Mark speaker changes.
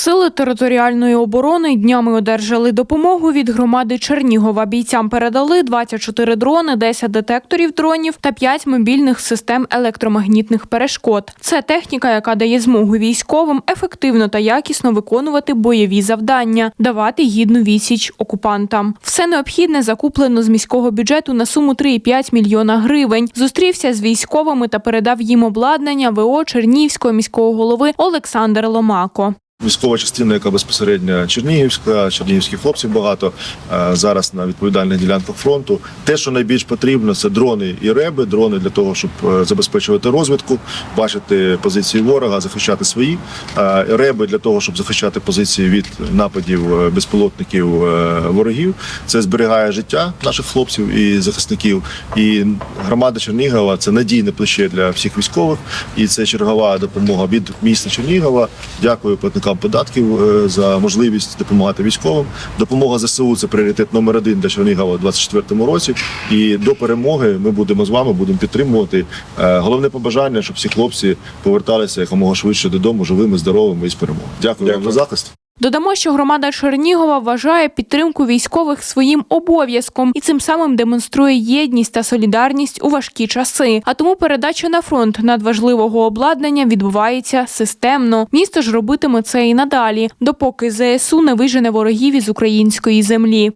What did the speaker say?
Speaker 1: Сили територіальної оборони днями одержали допомогу від громади Чернігова. Бійцям передали 24 дрони, 10 детекторів дронів та 5 мобільних систем електромагнітних перешкод. Це техніка, яка дає змогу військовим ефективно та якісно виконувати бойові завдання, давати гідну відсіч окупантам. Все необхідне закуплено з міського бюджету на суму 3,5 мільйона гривень. Зустрівся з військовими та передав їм обладнання ВО Чернігівського міського голови Олександр Ломако.
Speaker 2: Військова частина, яка безпосередньо Чернігівська, чернігівських хлопців багато е, зараз на відповідальних ділянках фронту. Те, що найбільш потрібно, це дрони і реби, дрони для того, щоб е, забезпечувати розвідку, бачити позиції ворога, захищати свої е, реби для того, щоб захищати позиції від нападів безпілотників ворогів. Це зберігає життя наших хлопців і захисників. І громада Чернігова це надійне плече для всіх військових, і це чергова допомога від міста Чернігова. Дякую платникам податків е, за можливість допомагати військовим. Допомога ЗСУ це пріоритет номер один для Чернігова у 2024 році. І до перемоги ми будемо з вами, будемо підтримувати. Е, Головне побажання, щоб всі хлопці поверталися якомога швидше додому, живими, здоровими і з перемогою. Дякую, вам за захист.
Speaker 1: Додамо, що громада Чернігова вважає підтримку військових своїм обов'язком і цим самим демонструє єдність та солідарність у важкі часи. А тому передача на фронт надважливого обладнання відбувається системно. Місто ж робитиме це і надалі, допоки ЗСУ не вижене ворогів із української землі.